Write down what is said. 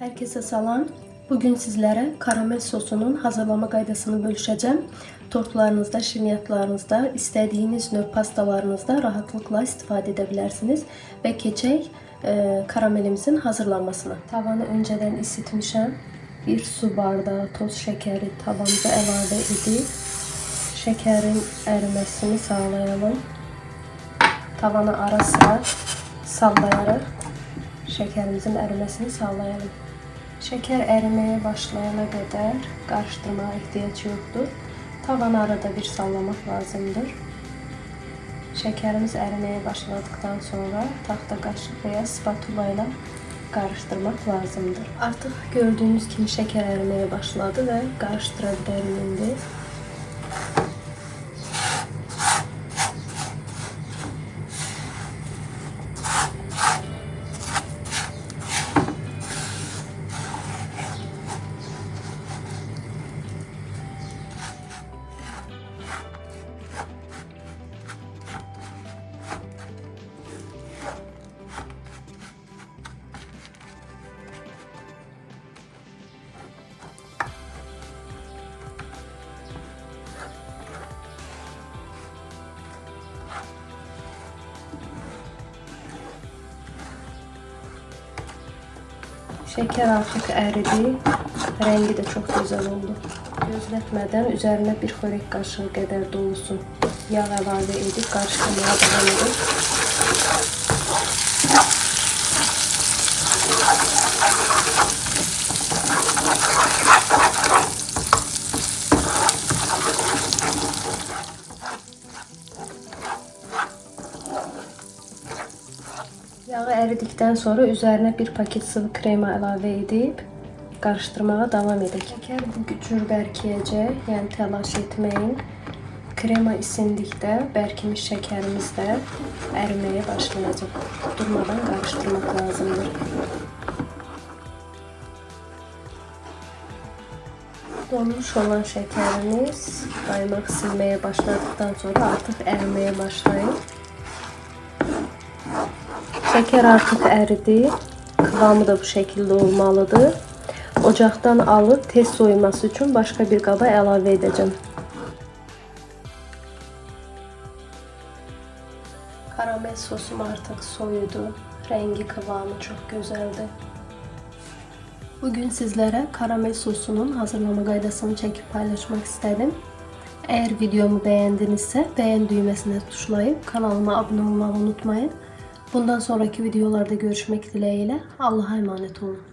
Herkese salam. Bugün sizlere karamel sosunun hazırlama qaydasını bölüşeceğim. Tortlarınızda, şirniyatlarınızda, istediğiniz növ pastalarınızda rahatlıkla istifade edebilirsiniz. Ve keçək e, karamelimizin hazırlanmasına. Tavanı önceden ısıtmışım. Bir su bardağı toz şekeri tavamıza əlavə edip şekerin erimesini sağlayalım. Tavanı ara sıra sallayarak şekerimizin erimesini sağlayalım. Şeker erimeye başlayana kadar karıştırmaya ihtiyaç yoktur. Tavanı arada bir sallamak lazımdır. Şekerimiz erimeye başladıktan sonra tahta kaşık veya spatula ile karıştırmak lazımdır. Artık gördüğünüz gibi şeker erimeye başladı ve karıştırabilirim şimdi. Şeker artık eridi. Rengi de çok güzel oldu. Gözletmeden üzerine bir xörek kaşığı kadar dolusu yağ əlavə edip karıştırmaya devam edin. Yağı eridikten sonra üzerine bir paket sıvı krema əlavə edip karıştırmaya devam edin. Şeker bu gücür bərkiyəcək, yəni təlaş etməyin. Krema isindikdə bərkimiş şekerimiz de əriməyə başlayacaq. Durmadan karıştırmak lazımdır. Donmuş olan şekerimiz kaymak silmeye başladıktan sonra artık erimeye başlayın. Şeker artık eridi. Kıvamı da bu şekilde olmalıdır. Ocaktan alıp tez soyması için başka bir kaba əlavə edeceğim. Karamel sosum artık soyudu. Rengi kıvamı çok güzeldi. Bugün sizlere karamel sosunun hazırlama qaydasını çekip paylaşmak istedim. Eğer videomu beğendinizse beğen düğmesine tuşlayıp kanalıma abone olmayı unutmayın. Bundan sonraki videolarda görüşmek dileğiyle. Allah'a emanet olun.